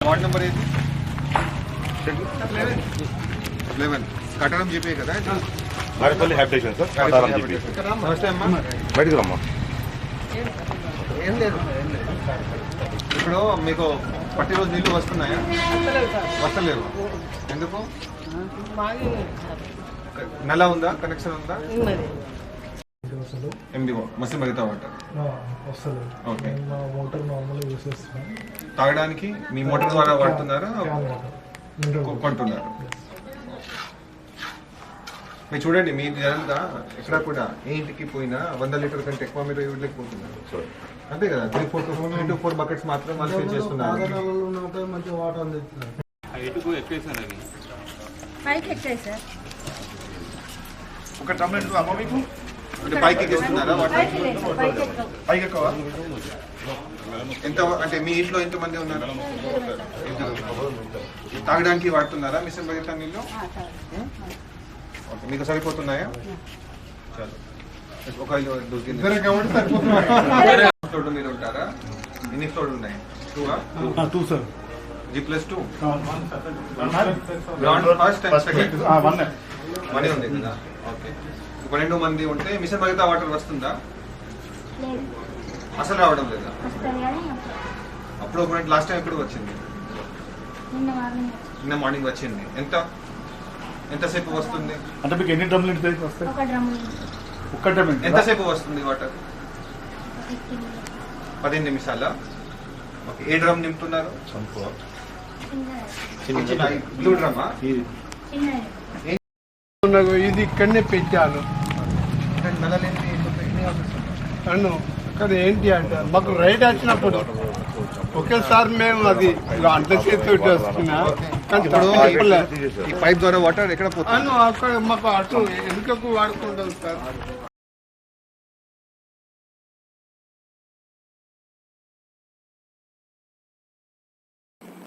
Ward number ఏది? Eleven కట్టడం చెప్పే కదా నారిపల్లి హ్యాబిటేషన్ సార్. కటారం చెప్పి నమస్తే అమ్మా. బయటకు రమ్మా. ఏం లేదు ఇప్పుడు మీకు ప్రతిరోజు నీళ్ళు వస్తున్నాయా? వస్తలేవు ఎందుకు? నల్ల ఉందా? కనెక్షన్ ఉందా? ఎనిమిది మసి మిగతా వాటర్. వస్తుంది ఓకే. మా మోటార్ నార్మల్గా యూస్ చేస్తున్నాం తాగడానికి మీ మోటార్ ద్వారా వాడుతున్నారా? కొంటున్నారు. మీరు చూడండి మీ జనంగా ఎక్కడ కూడా ఏ ఇంటికి పోయినా వంద లీటర్ కంటే ఎక్కువ మీరు ఇవ్వలేకపోతున్నారు. అంతే కదా three four three to four buckets మాత్రం వాళ్ళు ఫిల్ చేస్తున్నారు. వాటర్ అందిస్తున్నారు. పైకి ఎక్కాయి సార్ ఒక అమ్మ మీకు? అంటే పైకి ఎక్కిస్తున్నారా? పైకి ఎక్కవు? ఎంత అంటే మీ ఇంట్లో ఎంత మంది ఉన్నారు? తాగడానికి వాడుతున్నారా మిషన్ బకెట్ నీళ్ళు ఓకే మీకు సరిపోతున్నాయా? చాలు. ఒక ఐదు దొరికింది కాబట్టి సరిపోతున్నారు ఫ్లోర్ మీద ఉంటారా? ఎన్ని ఫ్లోర్ ఉన్నాయి? Two two sir G plus two ground first and second money ఉంది కదా? ఓకే పన్నెండు మంది ఉంటే మిషన్ భగీతా వాటర్ వస్తుందా లేదు అసలు రావడం లేదా అప్పుడు ఒక లాస్ట్ టైం ఎప్పుడు వచ్చింది నిన్న మార్నింగ్ నిన్న మార్నింగ్ వచ్చింది ఎంత ఎంతసేపు వస్తుంది అంటే మీకు ఎన్ని డ్రమ్లు ఇంటికి వస్తాయి ఒక్క డ్రమ్ ఎంతసేపు వస్తుంది వాటర్ పదిహేను నిమిషాల ఓకే ఏ డ్రమ్ నింపుతున్నారు బ్లూ ఇది ఇక్కడనే పెట్టాను అన్ను అక్కడ ఏంటి అంటే మాకు రైట్ వచ్చినప్పుడు ఒకేసారి మేము అది అంట చేతి వస్తున్నా. ఈ పైప్ ద్వారా వాటర్ ఎక్కడ అక్కడ మాకు అటు వెనుకకు వాడుకుంటాం సార్